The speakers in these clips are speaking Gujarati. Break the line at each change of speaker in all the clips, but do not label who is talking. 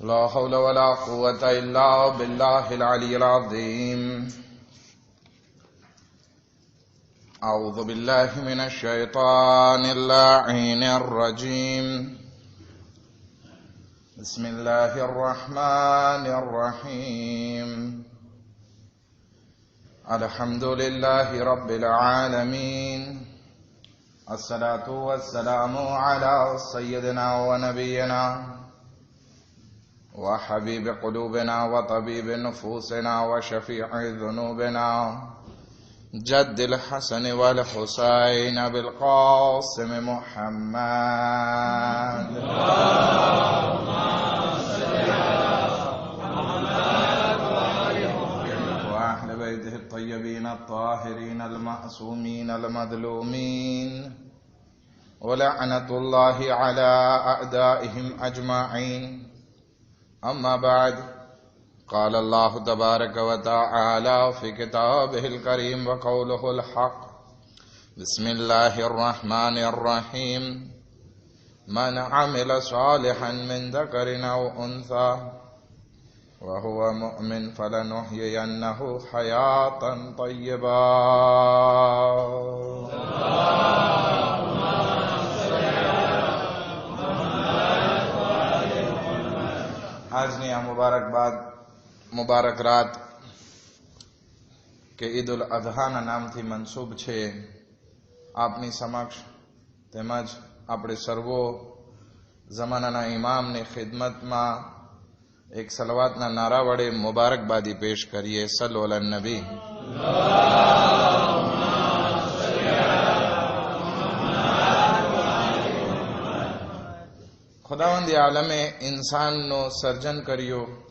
لا حول ولا قوة إلا بالله العلي العظيم. أعوذ بالله من الشيطان اللعين الرجيم. بسم الله الرحمن الرحيم. الحمد لله رب العالمين. الصلاة والسلام على سيدنا ونبينا وحبيب قلوبنا وطبيب نفوسنا وشفيع ذنوبنا. جد الحسن والحسين بالقاسم محمد. وأهل بيته الطيبين الطاهرين المعصومين المظلومين. ولعنة الله على أعدائهم أجمعين. أما بعد، قال الله تبارك وتعالى في كتابه الكريم وقوله الحق بسم الله الرحمن الرحيم. من عمل صالحا من ذكر أو أنثى وهو مؤمن فلنحيينه حياة طيبة. આજની આ મુબારકબાદ મુબારક રાત કે ઈદ ઉલ અઝહાના નામથી મનસૂબ છે આપની સમક્ષ. તેમજ આપણે સર્વો જમાનાના ઇમામની ખિદમતમાં એક સલવાતના નારા વડે મુબારકબાદી પેશ કરીએ, સલ્લો અલા નબી. ખુદાવંદી આલમે ઇન્સાનનું સર્જન કર્યું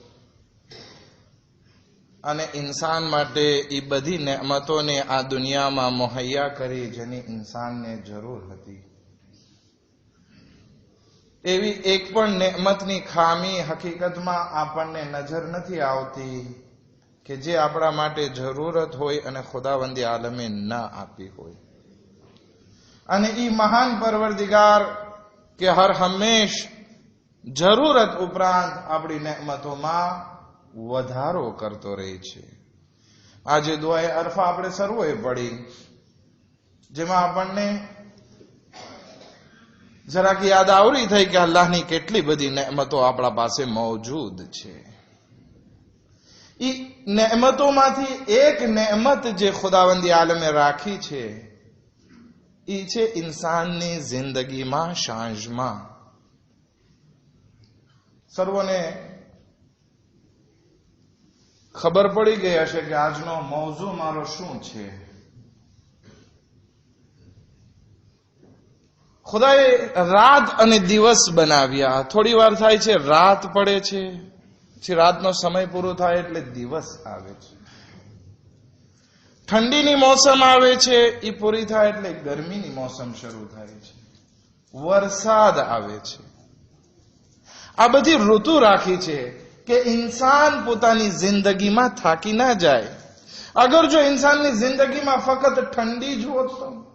અને ઇન્સાન માટે એ બધી નહેમતોને આ દુનિયામાં મુહૈયા કરી જેની ઇન્સાનને જરૂર હતી. એવી એક પણ નહેમતની ખામી હકીકતમાં આપણને નજર નથી આવતી કે જે આપણા માટે જરૂરત હોય અને ખુદાવંદી આલમે ન આપી હોય. અને એ મહાન પરવરદિગાર કે હર હંમેશ જરૂરત ઉપરાંત આપણી નહેમતોમાં વધારો કરતો રહે છે. આજે દુઆએ અરફા આપણે સર્વોએ પડી, જેમાં આપણને જરાક યાદ આવરી થઈ કે અલ્લાહની કેટલી બધી નહેમતો આપણા પાસે મોજૂદ છે. એ નહેમતોમાંથી એક નહેમત જે ખુદાવંદી આલમે રાખી છે ઈ છે ઇન્સાનની જિંદગીમાં સાંજમાં સર્વને ખબર પડી ગઈ હશે કે આજનો મૌજુ મારો શું છે ખુદાએ રાત અને દિવસ બનાવ્યા થોડી વાર થાય છે રાત પડે છે રાતનો સમય પૂરો થાય એટલે દિવસ આવે છે ઠંડીની મોસમ આવે છે એ પૂરી થાય એટલે ગરમીની મોસમ શરૂ થાય છે. વરસાદ આવે છે. આ બધી ઋતુ રાખી છે કે ઇન્સાન પોતાની જિંદગીમાં થાકી ના જાય. અગર જો ઇન્સાનની જિંદગીમાં ફક્ત ઠંડી જ હોત તો?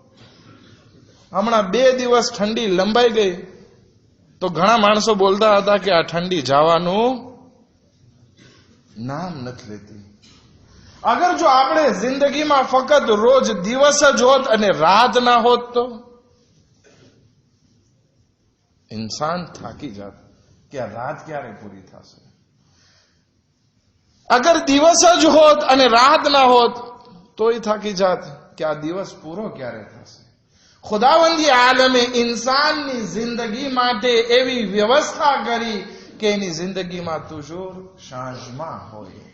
હમણાં બે દિવસ ઠંડી લંબાઈ ગઈ. તો ઘણા માણસો બોલતા હતા કે આ ઠંડી જવાનું નામ નથી લેતી. અગર જો આપણે જિંદગીમાં ફક્ત રોજ દિવસ જ હોત અને રાત ના હોત તો? ઇન્સાન થાકી જાત કે આ રાત ક્યારે પૂરી થશે? અગર દિવસ જ હોત અને રાત ના હોત, તોય થાકી જાત કે આ દિવસ પૂરો ક્યારે થશે? ખુદાવંદી આલમે ઇન્સાનની જિંદગી માટે એવી વ્યવસ્થા કરી કે એની જિંદગીમાં તુજોર સાંજમાં હોય.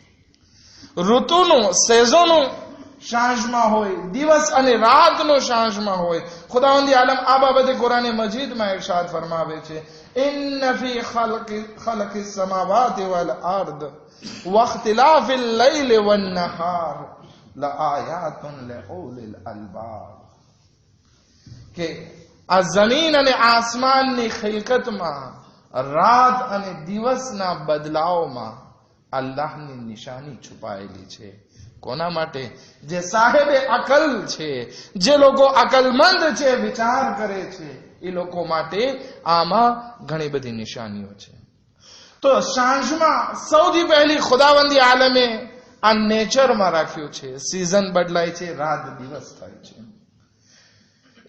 ઋતુનું, સેઝોનું સાંજમાં હોય, દિવસ અને રાતનો સાંજમાં હોય. ખુદાવંદી આલમ આ બાબતે કુરાને મજીદમાં ઇરશાદ ફરમાવે છે. ઇન્ન ફી ખલકી ખલકી સમાવાત વલ અર્દ. વખ્તિલાફ લૈલ વન નહાર. લઆયાતુન કે આ જમીન અને આસમાનની ખિલકતમાં, રાત અને દિવસના બદલાવમાં અલ્લાહની નિશાની છુપાયેલી છે. કોના માટે? જે સાહેબે અકલ છે, જે લોકો અકલમંદ છે, વિચાર કરે છે, એ લોકો માટે આમાં ઘણી બધી નિશાનીઓ છે. તો સાંજમાં સૌથી પહેલી ખુદાવંદી આલમે આ નેચરમાં રાખ્યું છે. સિઝન બદલાય છે, રાત દિવસ થાય છે.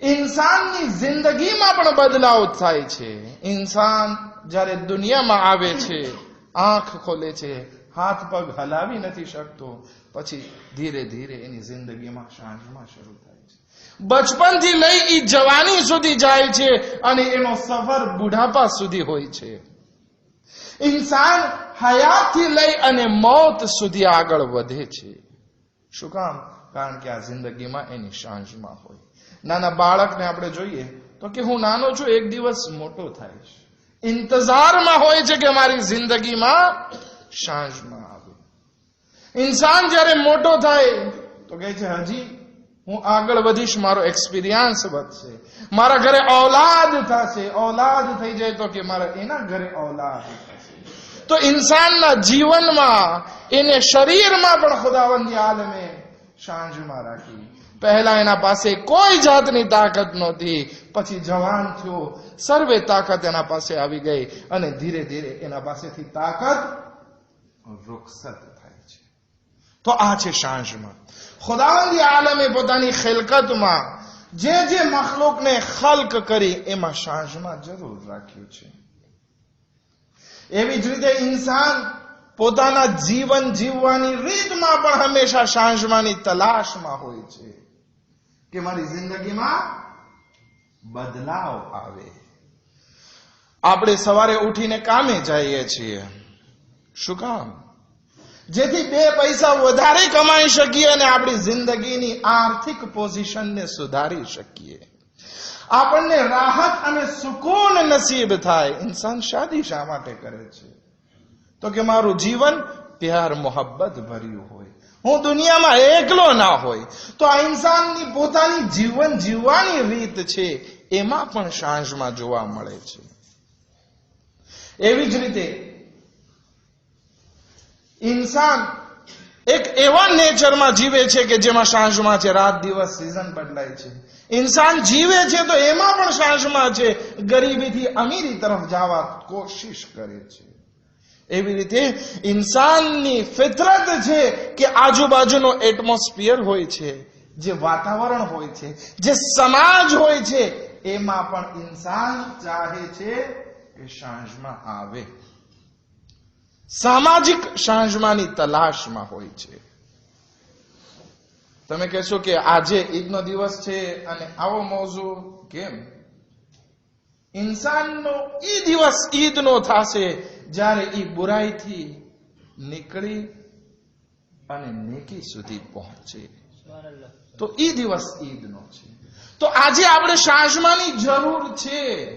ઇન્સાનની જિંદગીમાં પણ બદલાવ થાય છે. ઇન્સાન જ્યારે દુનિયામાં આવે છે આંખ ખોલે છે, હાથ પગ હલાવી નથી શકતો. પછી ધીરે ધીરે એની જિંદગીમાં શાંતિમાં શરૂ થાય છે. બચપનથી લઈ એ જવાની સુધી જાય છે અને એનો સફર બુઢાપા સુધી હોય છે. ઇન્સાન હયાતથી લઈ અને મોત સુધી આગળ વધે છે. શું કામ? કારણ કે આ જિંદગીમાં એની સાંજમાં હોય. નાના બાળકને આપણે જોઈએ તો કે હું નાનો છું, એક દિવસ મોટો થાય છે. ઇંતજારમાં હોય છે કે મારી જિંદગીમાં સાંજમાં આવે ઇન્સાન જ્યારે મોટો થાય, તો કહે છે, હજી, હું આગળ વધીશ, મારો એક્સપિરિયન્સ વધશે. મારા ઘરે ઔલાદ થશે. ઔલાદ થઈ જાય તો કે મારા એના ઘરે ઔલાદ થશે. તો ઇન્સાનના જીવનમાં, એને શરીરમાં પણ ખુદાવંદી આલમે સાંજમાં રાખી. પહેલા એના પાસે કોઈ જાતની તાકાત નહોતી. પછી જવાન થયો. સર્વે તાકાત એના પાસે આવી ગઈ અને ધીરે ધીરે એના પાસેથી તાકાત રૂખસત થાય છે. તો આ છે સાંજમાં. ખુદાવંદી આલમે પોતાની ખિલકતમાં જે જે મખલુકને ખલ્ક કરી એમાં સાંજમાં જરૂર રાખ્યું છે. એવી જ રીતે ઇન્સાન પોતાના જીવન જીવવાની રીતમાં પણ હંમેશા સાંજમાની તલાશમાં હોય છે કે મારી જિંદગીમાં બદલાવ આવે. આપણે સવારે ઉઠીને કામે જઈએ છીએ. શું કામ? જેથી બે પૈસા વધારે કમાઈ શકીએ અને આપણી જિંદગીની આર્થિક પોઝિશનને સુધારી શકીએ. આપણને રાહત અને સુકૂન નસીબ થાય. ઇન્સાન શાદી શા માટે કરે છે? તો કે મારું જીવન પ્યાર મોહબ્બત ભર્યું હોય. હું દુનિયામાં એકલો ના હોય. તો આ ઇન્સાનની પોતાની જીવન જીવવાની રીત છે, એમાં પણ સાંજમાં જોવા મળે છે. એવી જ રીતે ઇન્સાન એક એવા નેચરમાં જીવે છે કે જેમાં સાંજમાં છે, રાત દિવસ સિઝન બદલાય છે. ઇન્સાન જીવે છે તો એમાં પણ સાંજમાં છે, ગરીબીથી અમીરી તરફ જવા કોશિશ કરે છે. એવી રીતે ઇન્સાનની ફિતરત છે કે આજુબાજુનો એટમોસ્ફિયર હોય છે, જે વાતાવરણ હોય છે, જે સમાજ હોય છે, એમાં પણ ઇન્સાન ચાહે છે કે સાંજમાં આવે. સામાજિક સાંજમાની તલાશમાં હોય છે. તમે કહેશો કે આજે ઈદનો દિવસ છે અને આવો મોજુ કેમ? ઇન્સાનનો એ દિવસ ઈદનો થશે જ્યારે એ બુરાઈથી નીકળી અને નેકી સુધી પહોંચે. તો એ દિવસ ઈદનો છે. તો આજે આપણે સાંજમાની જરૂર છે.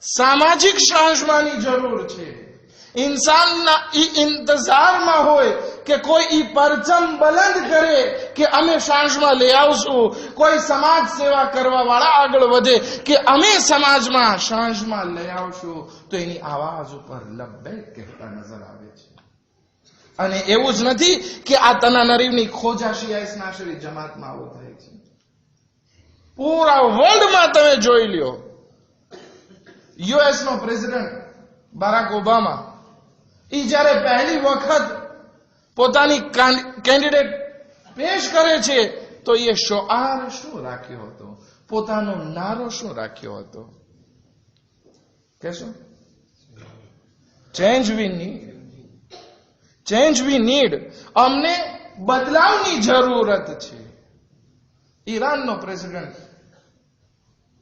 સામાજિક સાંજમાની જરૂર છે. ઇન્સાનના ઈ ઇંતજારમાં હોય કે કોઈ ઈ પરચમ બલંદ કરે કે અમે સાંજમાં લઈ આવશું. કોઈ સમાજ સેવા કરવા વાળા આગળ વધે કે અમે સમાજમાં સાંજમાં લઈ આવશું. તો એની આવાજ ઉપર લબ્બેક કહેતા નજર આવે છે. અને એવું જ નથી કે આ તના નરીવની ખોજા શિયા ઇસ્નાશરી જમાતમાં આવું થાય છે. પૂરા વર્લ્ડમાં તમે જોઈ લ્યો. યુએસ નો પ્રેસિડન્ટ બારાક ઓબામા. એ જ્યારે પહેલી વખત પોતાની કેન્ડિડેટ પેશ કરે છે, તો એ શોઆર શું રાખ્યો હતો? પોતાનો નારો શું રાખ્યો હતો? કેશો change we need change we need અમને બદલાવની જરૂરત છે. ઈરાનનો પ્રેસિડન્ટ,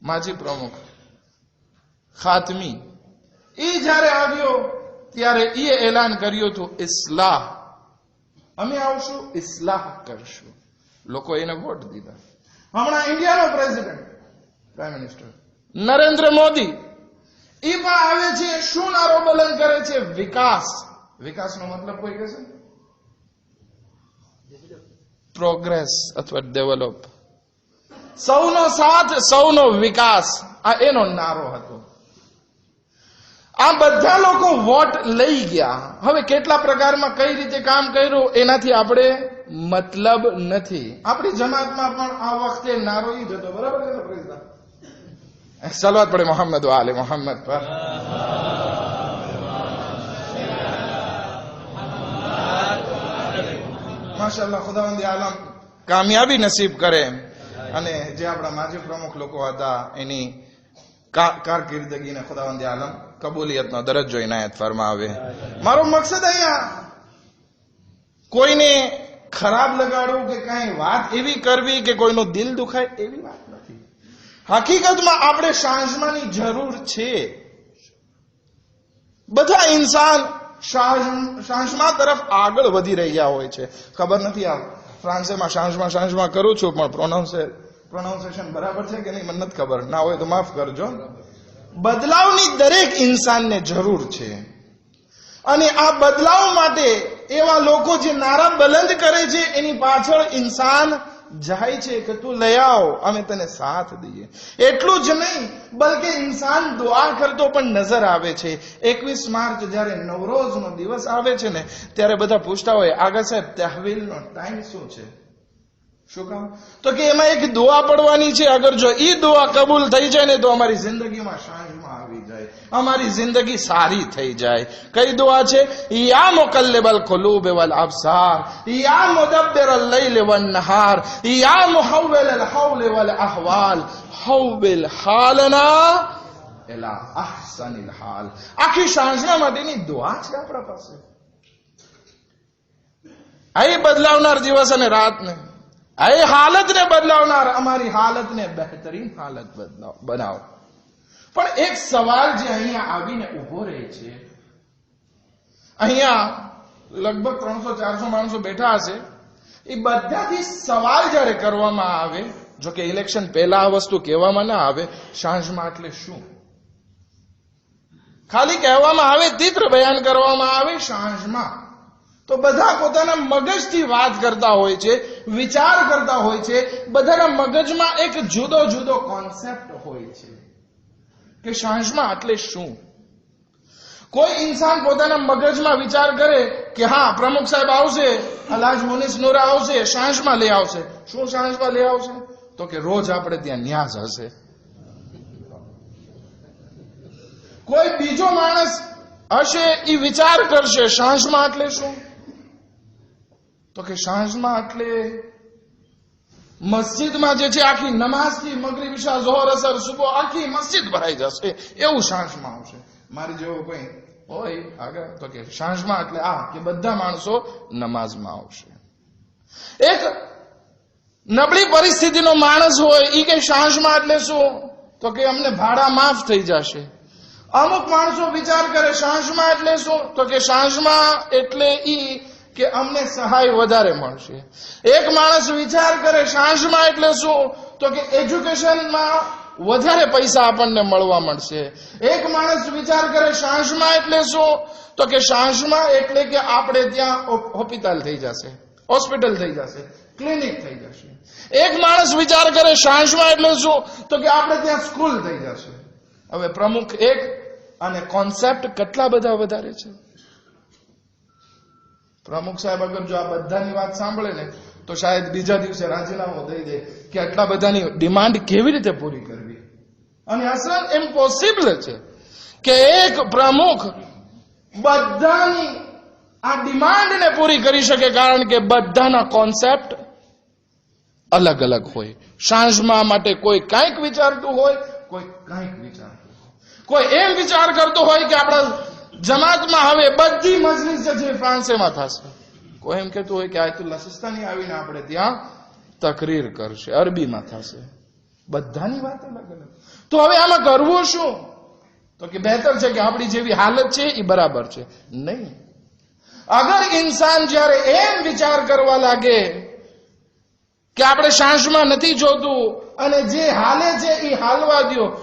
માજી પ્રમુખ, ખાતમી એ જ્યારે આવ્યો, ત્યારે એ એલાન કર્યું હતું ઇસ્લાહ. અમે આવશું. ઇસ્લાહ કરશું. લોકો એને વોટ દીધા. હમણાં ઇન્ડિયાનો president prime minister Narendra Modi. એ પણ આવે છે શું નારો બલન કરે છે? વિકાસ. વિકાસનો મતલબ કોઈ કહેશે પ્રોગ્રેસ અથવા ડેવલપ સૌનો સાથ સૌનો વિકાસ. આ એનો નારો હતો. આ બધા લોકો વોટ લઈ ગયા. હવે કેટલા પ્રકારમાં કઈ રીતે કામ કર્યું એનાથી આપણે મતલબ નથી. આપણી જમાતમાં પણ આ વખતે નારો ઈ જતો બરાબર સલવાત પડે મોહમ્મદ વાલે મોહમ્મદ પર. માશાલ્લાહ ખુદાવંદી આલમ. કામયાબી નસીબ કરે અને જે આપણા માજી પ્રમુખ લોકો હતા એની કારકિર્દગીને ખુદાવંદી આલમ, કબૂલિયતનો દરજ્જો ઇનાયત ફરમાવે. મારો મકસદ અહીંયા, કોઈને ખરાબ લગાડવું કે કાંઈ વાત એવી કરવી કે કોઈનું દિલ દુખાય, એવી વાત હકીકતમાં આપણે સાંજમાની જરૂર છે. બધા ઇન્સાન શાંશમા તરફ આગળ વધી રહ્યા હોય છે. ખબર નથી આ ફ્રાન્સેમાં શાંશમાં શાંશમાં કરું છું, પણ પ્રોનાઉન્સે પ્રોનાઉન્સિએશન બરાબર છે કે નહીં? મને નથી ખબર. ના હોય તો માફ કરજો. બદલાવની દરેક ઇન્સાનને જરૂર છે. અને આ બદલાવ માટે એવા લોકો જે નારા બલંદ કરે છે, એની પાછળ ઇન્સાન જાય છે કે તું લઈ આવ, અમે તને સાથ દઈએ. એટલું જ નહીં, બલકે ઇન્સાન દુઆ કરતો પણ નજર આવે છે. એકવીસ માર્ચ જ્યારે નવરોજનો દિવસ આવે છે ને, ત્યારે બધા પૂછતા હોય, આગળ સાહેબ, તહેવીલનો ટાઈમ શું છે? શું કામ? તો કે એમાં એક દુઆ પડવાની છે. અગર જો એ દુઆ કબૂલ થઈ જાય ને તો અમારી જિંદગીમાં શાહીમાં આવી જાય. અમારી જિંદગી સારી થઈ જાય. કઈ દુઆ છે? યા મુકલ્લિબલ કુલૂબ વલ અબસાર. યા મુદબ્બિર અલ-લૈલ વન નહાર. યા મુહવ્વિલ અલ-હૌલ વલ અહવાલ. હવ્વિલ હાલના એલા અહસનિલ હાલ. આખી સાંજના માટેની દુઆ છે આપણા પાસે. આ બદલાવનાર દિવસ અને રાતને. એ હાલતને બદલાવનાર, અમારી હાલતને બહેતરીન હાલત બનાવો. પણ એક સવાલ જે અહીંયા આવીને ઊભો રહે છે, અહીંયા લગભગ ત્રણસો, ચારસો માણસો બેઠા હશે, એ બધાથી સવાલ જ્યારે કરવામાં આવે જો કે ઇલેક્શન પહેલા આ વસ્તુ કહેવામાં ના આવે, સાંજમાં એટલે શું? ખાલી કહેવામાં આવે, તીવ્ર બયાન કરવામાં આવે, સાંજમાં. તો બધા પોતાના મગજથી વાત કરતા હોય છે, વિચાર કરતા હોય છે, બધાના મગજમાં એક જુદો જુદો કોન્સેપ્ટ હોય છે કે સાંજમાં એટલે શું? કોઈ ઇન્સાન પોતાના મગજમાં વિચાર કરે કે હા, પ્રમુખ સાહેબ આવશે, અલાજ મુનિસ નોરા આવશે, સાંજમાં લઈ આવશે. શું સાંજમાં લઈ આવશે? તો કે રોજ આપણે ત્યાં ન્યાસ હશે. કોઈ બીજો માણસ હશે એ વિચાર કરશે, સાંજમાં એટલે શું? તો કે સાંજમાં એટલે મસ્જિદમાં જે છે, આખી નમાઝથી મગરી વિશા જોહર અસર સુબો આખી મસ્જિદ ભરાઈ જશે. એવું સાંજમાં આવશે. મારી જેવો કોઈ હોય આગળ, તો કે સાંજમાં એટલે આ કે બધા માણસો નમાઝમાં આવશે. એક નબળી પરિસ્થિતિનો માણસ હોય એ કે સાંજમાં એટલે શું? તો કે અમને ભાડા માફ થઈ જશે. અમુક માણસો વિચાર કરે સાંજમાં એટલે શું? તો કે સાંજમાં એટલે ઈ કે અમને સહાય વધારે મળશે. એક માણસ વિચાર કરે સાંજમાં એટલે શું? તો કે એજ્યુકેશનમાં વધારે પૈસા આપણને મળવા મળશે. એક માણસ વિચાર કરે સાંજમાં એટલે શું? તો કે સાંજમાં એટલે કે આપણે ત્યાં હોસ્પિટલ થઈ જશે. હોસ્પિટલ થઈ જશે. ક્લિનિક થઈ જશે. એક માણસ વિચાર કરે સાંજમાં એટલે શું? તો કે આપણે ત્યાં સ્કૂલ થઈ જશે. હવે પ્રમુખ એક અને કોન્સેપ્ટ કેટલા બધા વધારે છે? પ્રમુખ સાહેબ અગર જો આ બધાની વાત સાંભળે ને, તો શાયદ બીજા દિવસે રાજીનામું દઈ દે કે આટલા બધાની ડિમાન્ડ કેવી રીતે પૂરી કરવી. અને અસલ ઇમ્પોસિબલ છે કે એક પ્રમુખ બધાની આ ડિમાન્ડને પૂરી કરી શકે કારણ કે બધાના કોન્સેપ્ટ અલગ અલગ હોય. સાંજમાં માટે કોઈ કાંઈક વિચારતું હોય, કોઈ કાંઈક વિચારતું હોય. કોઈ એમ વિચાર કરતો હોય કે આપણા જમાતમાં હવે બધી મજલિસ જે ફ્રાન્સેમાં થશે. કોઈ એમ કહેતું હોય કે આયતુલ્લા સિસ્તાની આવીને આપણે ત્યાં તકરીર કરશે. અરબીમાં થશે. બધાની વાત અલગ અલગ. તો હવે આમાં કરવું શું? તો કે બહેતર છે કે આપણી જેવી હાલત છે એ બરાબર છે. નહીં. અગર ઇન્સાન જ્યારે એમ વિચાર કરવા લાગે કે આપણે સાંજમાં નથી જોતું અને જે હાલે છે એ હાલવા દો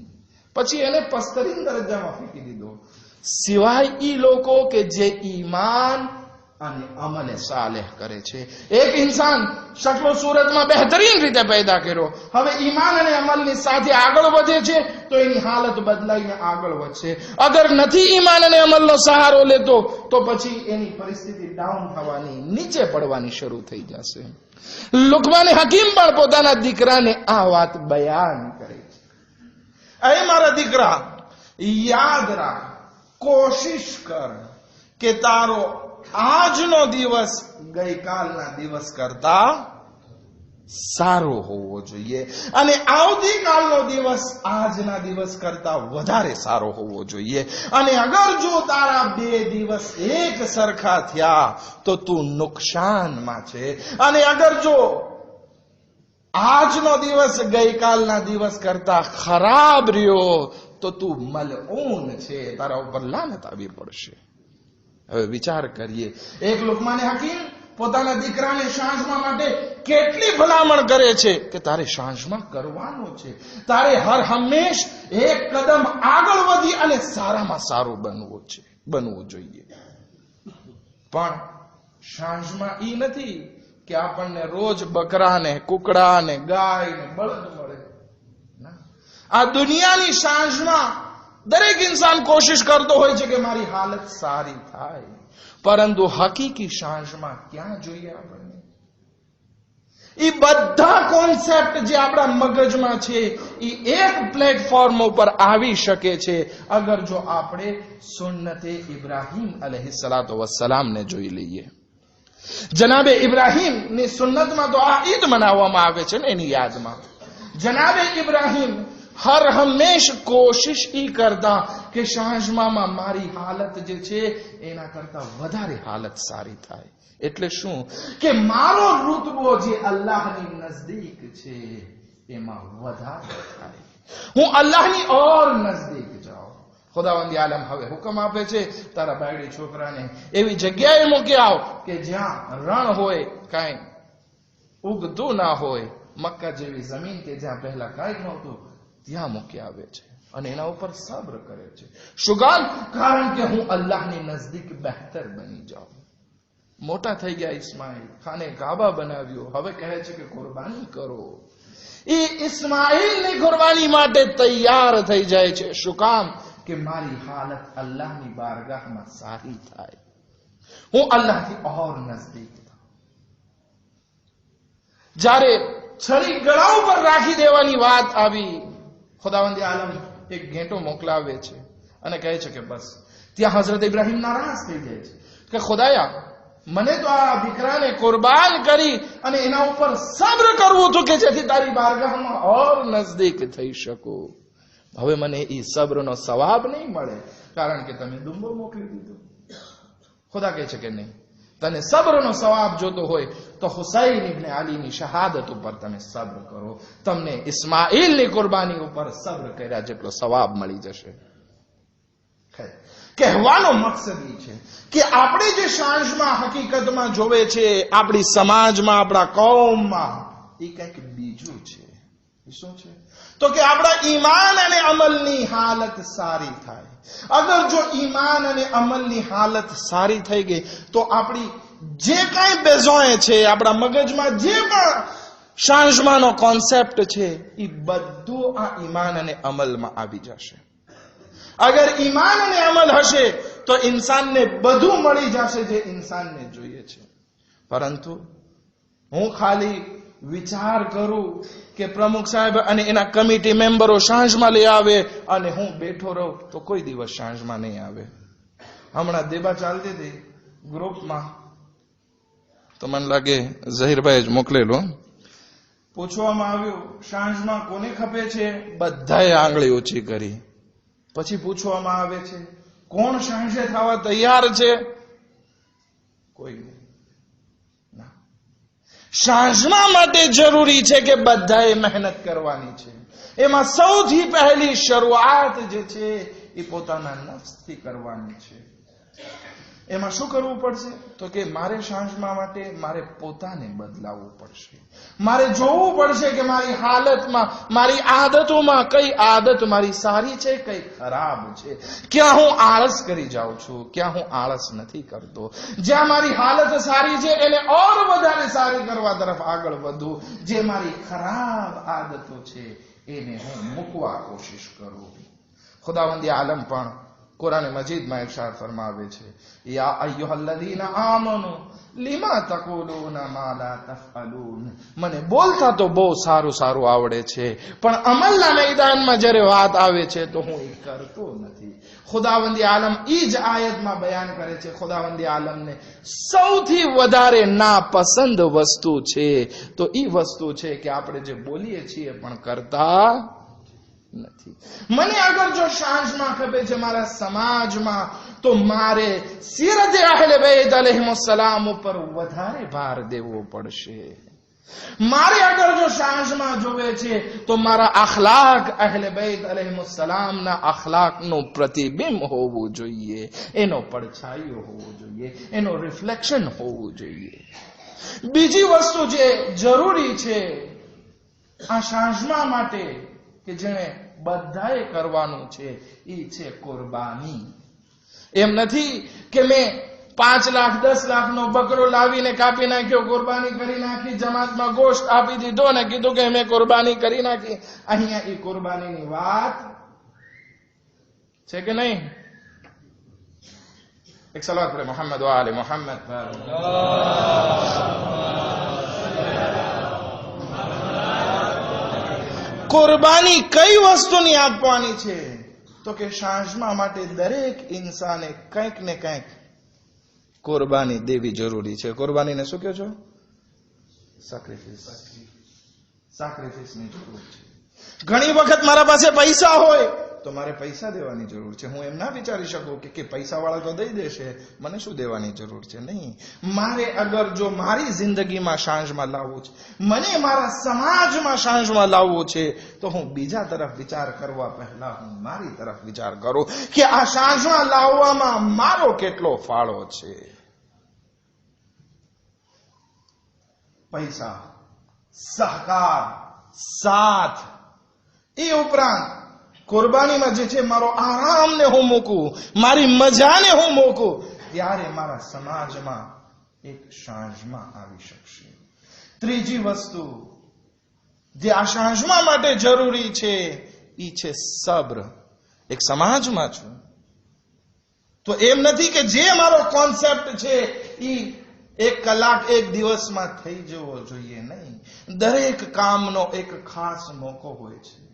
પછી એને પસ્તરીન દરજ્જામાં ફેંકી દીધો. સિવાય ઈ લોકો કે જે ઈમાન અને અમલે સાલેહ કરે છે. એક ઇન્સાન સટલો સુરતમાં બહેતરીન રીતે પેદા કર્યો. હવે ઈમાન અને અમલની સાથે આગળ વધે છે, તો એની હાલત બદલાઈને આગળ વધશે. અગર નથી ઈમાન અને અમલનો સહારો લેતો, તો પછી એની પરિસ્થિતિ ડાઉન થવાની, નીચે પડવાની શરૂ થઈ જશે. લુકમાને હકીમ પણ પોતાના દીકરાને આ વાત બયાન કરે. અરે મારા દીકરા, યાદ રાખ, કોશિશ કર કે તારો આજનો દિવસ ગઈકાલના દિવસ કરતા સારો હોવો જોઈએ. અને આવતીકાલનો દિવસ આજના દિવસ કરતા વધારે સારો હોવો જોઈએ. અને અગર જો તારા બે દિવસ એક સરખા થયા, તો તું નુકસાનમાં છે. અને અગર જો આજનો દિવસ ગઈકાલના દિવસ કરતા ખરાબ રહ્યો તો તું મલઊન છે. તારા ઉપર લાનત આવી પડશે. હવે વિચાર કરીએ. એક લુકમાને હકીમ પોતાના દીકરાને સાંજમાં માટે કેટલી ભલામણ કરે છે કે તારે સાંજમાં કરવાનું છે. તારે હર હંમેશ એક કદમ આગળ વધી અને સારામાં સારું બનવું છે. બનવું જોઈએ. પણ સાંજમાં ઈ નથી. કે આપણને રોજ બકરા ને કુકડા ને ગાય ને. બળદ મળે આ દુનિયાની સાંજમાં દરેક ઇન્સાન કોશિશ કરતો હોય છે કે મારી હાલત સારી થાય. પરંતુ હકીકી સાંજમાં ક્યાં જોઈએ આપણને? એ બધા કોન્સેપ્ટ જે આપણા મગજમાં છે એ એક પ્લેટફોર્મ ઉપર આવી શકે છે. અગર જો આપણે સુન્નતે ઇબ્રાહીમ અલહિસલાતો વસલામને જોઈ લઈએ. જનાબે ઇબ્રાહીમની સુન્નતમાં તો આ ઈદ મનાવવામાં આવે છે ને એની યાદમાં. જનાબે ઇબ્રાહીમ હર હંમેશ કોશિશ ઈ કરતા કે સાંજમાં મારી હાલત જે છે એના કરતા વધારે હાલત સારી થાય. એટલે શું? કે મારો રૂતબો જે અલ્લાહની નજદીક છે એમાં વધારે થાય. હું અલ્લાહની ઓર નજદીક ખુદાવંદી આલમ હવે હુકમ આપે છે. તારા બાયડી છોકરાને એવી જગ્યાએ મૂકી આવ કે જ્યાં રણ હોય, કાંઈ ઉગતું ના હોય. મક્કા જેવી જમીન કે જ્યાં પહેલા કાંઈ નહોતું, ત્યાં મૂકી આવે છે અને એના ઉપર સબ્ર કરે છે. શુગાન કારણ કે હું અલ્લાહની નજદીક બહેતર બની જાઉં. મોટા થઈ ગયા ઇસ્માઇલ ખાને કાબા બનાવ્યો. હવે કહે છે કે કુરબાની કરો. એ ઇસ્માઇલની કુરબાની માટે તૈયાર થઈ જાય છે. શું કામ? કે મારી હાલત અલ્લાહની બારગાહમાં સારી થાય. હું અલ્લાહથી ઓર નજદીક જ્યારે છરી ગળા ઉપર રાખી દેવાની વાત આવી, ખુદાવંદી આલમ એક ઘેંટો મોકલાવે છે અને કહે છે કે બસ, ત્યાં હઝરત ઇબ્રાહિમ નારાજ થઈ જાય છે. કે ખુદાયા, મને તો આ દીકરાને કુરબાન કરી અને એના ઉપર સબ્ર કરવું હતું કે જેથી તારી બારગાહમાં ઓર નજદીક થઈ શકું. હવે મને એ સબ્રનો સવાબ નહીં મળે, કારણ કે તમે દુંબો મોકલી દીધો. ખુદા કહે છે કે નહીં? તને સબ્રનો સવાબ જોતો હોય તો હુસૈન ઇબ્ને અલીની શહાદત ઉપર તમે સબ્ર કરો. તમને ઇસ્માઇલની કુરબાની ઉપર સબ્ર કર્યા જેટલો સવાબ મળી જશે. કહેવાનો મકસદ એ છે કે આપણે જે સાંજમાં હકીકતમાં જોવે છે, આપણી સમાજમાં, આપણા કૌમમાં, એ કંઈક બીજું છે. શું છે? તો કે આપણા ઈમાન અને અમલની હાલત સારી થાય. અગર જો ઈમાન અને અમલની હાલત સારી થઈ ગઈ, તો આપણી જે કાંઈ બેઝોએ છે, આપણા મગજમાં જે પણ સાંજમાંનો કોન્સેપ્ટ છે એ બધું આ ઈમાન અને અમલમાં આવી જશે. અગર ઈમાન અને અમલ હશે, તો ઇન્સાનને બધું મળી જશે જે ઇન્સાનને જોઈએ છે. પરંતુ હું ખાલી વિચાર કરું કે પ્રમુખ સાહેબ અને એના કમિટી મેમ્બરો સાંજમાં લઈ આવે અને હું બેઠો રહું તો કોઈ દિવસ સાંજમાં નહીં આવે. હમણાં દેબા ચાલતી હતી ગ્રુપમાં. તો મને લાગે ઝહીરભાઈ જ મોકલેલો. પૂછવામાં આવ્યું, સાંજમાં કોને ખપે છે? બધાએ આંગળી ઓછી કરી. પછી પૂછવામાં આવે છે, કોણ સાંજે થવા તૈયાર છે? કોઈ. સાંજના માટે જરૂરી છે કે બધાએ મહેનત કરવાની છે. એમાં સૌથી પહેલી શરૂઆત જે છે, એ પોતાના નફ્સથી કરવાની છે. એમાં શું કરવું પડશે? તો કે મારે સાંજમાં માટે મારે પોતાને બદલાવવું પડશે. મારે જોવું પડશે કે મારી હાલતમાં, મારી આદતોમાં કઈ આદત મારી સારી છે, કઈ ખરાબ છે. ક્યાં હું આળસ કરી જાઉં છું, ક્યાં હું આળસ નથી કરતો. જ્યાં મારી હાલત સારી છે, એને ઓર વધારે સારી કરવા તરફ આગળ વધું. જે મારી ખરાબ આદતો છે, એને હું મૂકવા કોશિશ કરું. ખુદાવંદી આલમ પણ કુરાન મજીદમાં ઇરશાદ ફરમાવે છે. યા અય્યુહલ્લઝીના આમનુ લીમા તકુલુના મા લા તફઅલુન મને બોલતા તો બહુ સારું સારું આવડે છે, પણ અમલના મેદાનમાં જ્યારે વાત આવે છે તો હું એ કરતો નથી. ખુદાવંદી આલમ ઈ જ આયતમાં બયાન કરે છે, ખુદાવંદી આલમને સૌથી વધારે નાપસંદ વસ્તુ છે. તો ઈ વસ્તુ છે કે આપણે જે બોલીએ છીએ પણ કરતા નથી. મને અગર જો સાંજમાં ખબર છે મારા સમાજમાં, તો મારે સિરત અહલે બેત અલૈહિસ્સલામ ઉપર વધારે ભાર દેવો પડશે. મારે અગર જો સાંજમાં જોવે છે, તો મારા અખલાક અહેલે બેત અલૈહિસ્સલામના અખલાકનું પ્રતિબિંબ હોવું જોઈએ. એનો પડછાયો હોવો જોઈએ. એનો રિફ્લેક્શન હોવું જોઈએ. બીજી વસ્તુ જે જરૂરી છે, આ સાંજમાં માટે કે જેણે બધાએ કરવાનું છે, એ છે કુરબાની. એમ નથી કે મેં પાંચ લાખ, દસ લાખ નો બકરો લાવીને કાપી નાખ્યો, કુરબાની કરી નાખી, જમાતમાં ગોશ્ત આપી દીધો અને કીધું કે મેં કુરબાની કરી નાખી. અહીંયા એ કુરબાનીની વાત છે કે નહીં? એક સલાત પડે મોહમ્મદ વાલે મોહમ્મદ. પર કુરબાની કઈ વસ્તુની આપવાની છે? તો કે સાંજમાં માટે દરેક ઇન્સાને કંઈક ને કંઈક કુરબાની દેવી જરૂરી છે. કુરબાનીને શું કહો છો? સેક્રિફિસ સેક્રિફિસની જરૂર છે. ઘણી વખત મારા પાસે પૈસા હોય. તો મારે પૈસા દેવાની જરૂર છે. હું એમ ના વિચારી શકું કે કે પૈસાવાળા તો દઈ દેશે. મને શું દેવાની જરૂર છે? નહીં. મારે અગર જો મારી જિંદગીમાં સાંજમાં લાવવું છે, મને મારા સમાજમાં સાંજમાં લાવવું છે, તો હું બીજા તરફ વિચાર કરવા પહેલા હું મારી તરફ વિચાર કરું કે આ સાંજમાં લાવવામાં મારો કેટલો ફાળો છે. પૈસા, સહકાર, સાથ, એ ઉપરાંત કુરબાનીમાં જે છે, મારો આરામને હું મૂકું, મારી મજાને હું મૂકું, ત્યારે મારા સમાજમાં એક સાંજમાં આવી શકશે. ત્રીજી વસ્તુ, જે આ સાંજમાં માટે જરૂરી છે એ છે સબ્ર. એક સમાજમાં છું. તો એમ નથી કે જે મારો કોન્સેપ્ટ છે એ એક કલાક, એક દિવસમાં થઈ જવો જોઈએ નહીં. દરેક કામનો એક ખાસ મોકો હોય છે.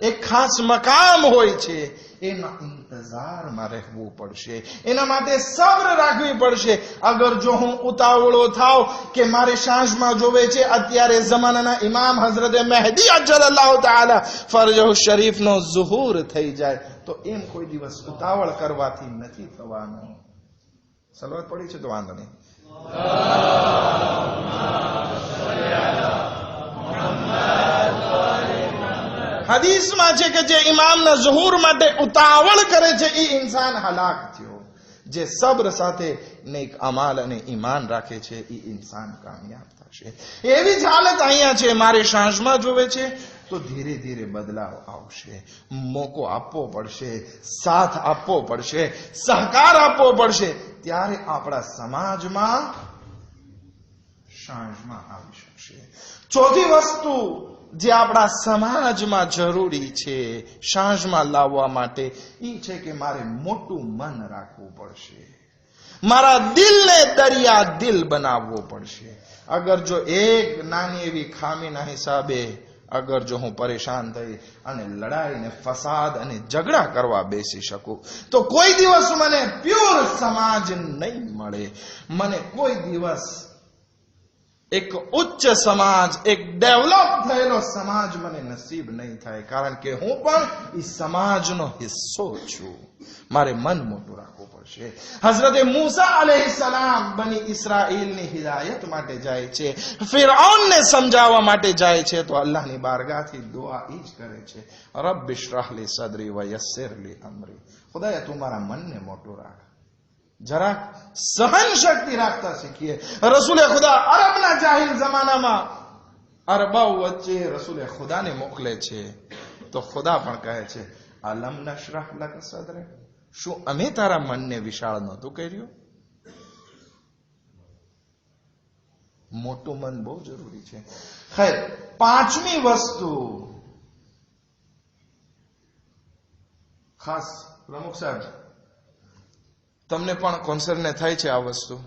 એક ખાસ મકામ હોય છે, એના ઇંતજારમાં રહેવું પડશે. એના માટે સબ્ર રાખવી પડશે. અગર જો હું ઉતાવળો થાવ કે મારે સાંજમાં જોવે છે, અત્યારે જમાનાના ઇમામ હઝરતે મહેદી અજલ્લાહ તાલા ફરજહ શરીફનો ઝુહુર થઈ જાય, તો એમ કોઈ દિવસ ઉતાવળ કરવાથી નથી થવાનું. સલવાત પડી છે તો વાંધો નહીં. હદીસમાં છે કે જે ઇમામના ઝુહુર માટે ઉતાવળ કરે છે એ ઇન્સાન હલાક થયો. જે સબ્ર સાથે નેક અમાલ અને ઈમાન રાખે છે એ ઇન્સાન કામયાબ થશે. એવી જ હાલત અહીંયા છે, મારે સાંજમાં જોવે છે, તો ધીરે ધીરે બદલાવ આવશે. મોકો આપવો પડશે, સાથ આપવો પડશે, સહકાર આપવો પડશે, ત્યારે આપણા સમાજમાં સાંજમાં આવી શકશે. ચોથી વસ્તુ જે આપણા સમાજમાં જરૂરી છે, સાંજમાં લાવવા માટે એ છે કે મારે મોટું મન રાખવું પડશે. મારા દિલને દરિયા દિલ બનાવવો પડશે. અગર જો એક નાની એવી ખામીના હિસાબે, અગર જો હું પરેશાન થઈ અને લડાઈ ને ફસાદ અને ઝઘડા કરવા બેસી શકું, તો કોઈ દિવસ મને પ્યોર સમાજ નહીં મળે. મને કોઈ દિવસ એક ઉચ્ચ સમાજ, એક ડેવલપ થયેલો સમાજ મને નસીબ નહીં થાય, કારણ કે હું પણ એ સમાજનો હિસ્સો છું. મારે મન મોટું રાખવું પડશે. હઝરતે મૂસા અલૈહિ સલામ બની ઇસરાઈલની હિદાયત માટે જાય છે. ફિરૌનને સમજાવવા માટે જાય છે તો અલ્લાહની બારગાહથી દુઆ એ જ કરે છે. રબ ઇશરાહ સદરી વયસ્સિરલી અમરી. ખુદાયા તું મારા મનને મોટું રાખ. જરાક સહન શક્તિ રાખતા શીખીએ. રસુલે ખુદા અરબના જાહિલ જમાનામાં અરબાઓ વચ્ચે રસુલે ખુદાને મોકલે છે. તો ખુદા પણ કહે છે, અલમ નશરાહ લક સદરે? શું અમે તારા મનને વિશાળ નહોતું કર્યું? મોટું મન બહુ જરૂરી છે. ખેર, પાંચમી વસ્તુ. ખાસ પ્રમુખ સાહેબ તમને પણ કોન્સર્નને થાય છે આ વસ્તુ?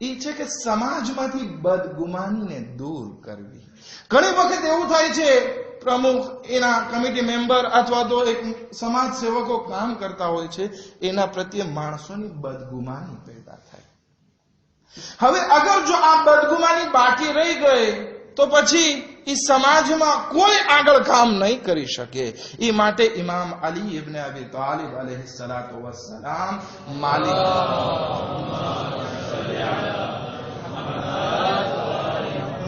એ છે કે સમાજમાંથી બદગુમાનીને દૂર કરવી. ઘણી વખત એવું થાય છે, પ્રમુખ એના કમિટી મેમ્બર અથવા તો એક સમાજ સેવકો કામ કરતા હોય છે, એના પ્રત્યે માણસોની બદગુમાની પેદા થાય. હવે અગર જો આ બદગુમાની બાકી રહી ગઈ, તો પછી સમાજમાં કોઈ આગળ કામ નહીં કરી શકે. એ માટે ઇમામ અલી ઇબ્ન અબી તાલિબ અલૈહિ સલાતુ વસલામ માલિક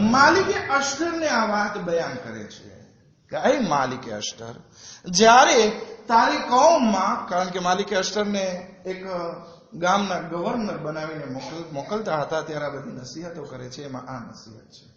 માલિકે અશ્તરને આ વાત બયાન કરે છે. કે એ માલિકે અષ્ટર જ્યારે તારી કોમમાં, કારણ કે માલિકે અશ્તરને એક ગામના ગવર્નર બનાવીને મોકલતા હતા, ત્યારે આ બધી નસીહતો કરે છે, એમાં આ નસીહત છે.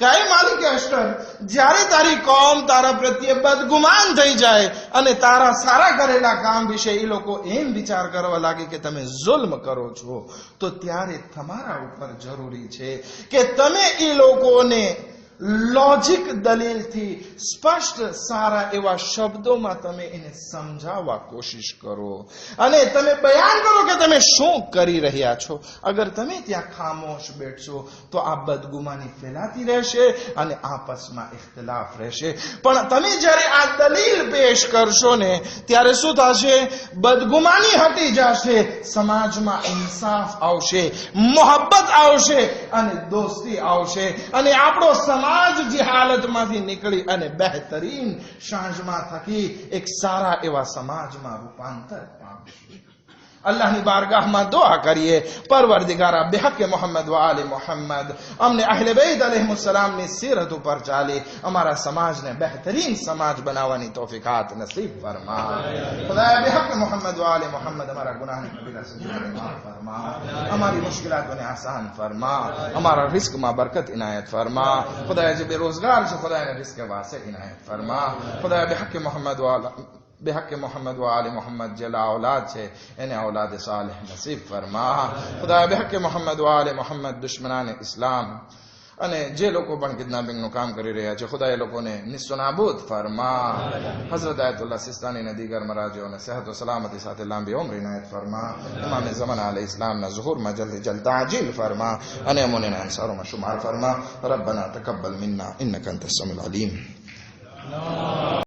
કાંઈ માલિક અશ્તર જ્યારે તારી કોમ તારા પ્રત્યે બદગુમાન થઈ જાય અને તારા સારા કરેલા કામ વિશે એ લોકો એમ વિચાર કરવા લાગે કે તમે જુલ્મ કરો છો, તો ત્યારે તમારા ઉપર જરૂરી છે કે તમે એ લોકોને લોજિક દલીલથી સ્પષ્ટ સારા એવા શબ્દોમાં તમે એને સમજાવવા કોશિશ કરો અને તમે બયાન કરો કે તમે શું કરી રહ્યા છો અગર તમે ત્યાં ખામોશ બેઠશો તો આ બદગુમાની ફેલાતી રહેશે અને આપસમાં ઇખ્તલાફ રહેશે પણ તમે જ્યારે આ દલીલ પેશ કરશો ને ત્યારે શું થશે બદગુમાની હટી જશે સમાજમાં ઇન્સાફ આવશે મોહબ્બત આવશે અને દોસ્તી આવશે અને આપણો સમાજ જે હાલતમાંથી નીકળી અને બહેતરીન સાંજમાં થકી એક સારા એવા સમાજમાં રૂપાંતર પામશે. اللہ نے بارگاہ ماں دعا کریے پروردگارہ، بحق محمد و آل محمد۔ ہم نے اہل بید علیہ السلام نے سیرت اوپر چالے، ہمارا سماج نے بہترین سماج بناوانی توفیقات نصیب فرما۔ خدا بحق محمد و آل محمد، ہمارا گناہ کبیرہ سے فرما۔ ہماری مشکلات بنے آسان فرما۔ ہمارا رزق ماں برکت انعیت فرما۔ خدا جب روزگار سے خدا نے رزق واسع انعیت فرما۔ خدا بحق محمد و آل محمد બેહકે મોહમ્મદ વાલી મોહમ્મદ જેલા ઔલાદ છે, એને ઔલાદ સાલેહ નસીબ ફરમા ખુદા બેહકે મોહમ્મદ વાલી મોહમ્મદ દુશ્મનાને ઇસ્લામ અને જે લોકો પણ કિડનેપિંગનું કામ કરી રહ્યા છે ખુદા એ લોકોને નિસ્વનાબૂદ ફરમા હઝરત આયતુલ્લા સિસ્તાની દીગર મરાજીઓને સેહત ઓ સલામતી સાથે લાંબી ઉમર ઇનાયત ફરમા ઇમામ જમાના અલે ઇસ્લામના ઝુહુરમાં જલ્દી જલ્દ તાજીલ ફરમા અને અમોનેના અન્સારોમાં શુમાર ફરમા રબ્બના તકબ્બલ મિન્ના, ઇન્નક અંત સમીલ અલીમ.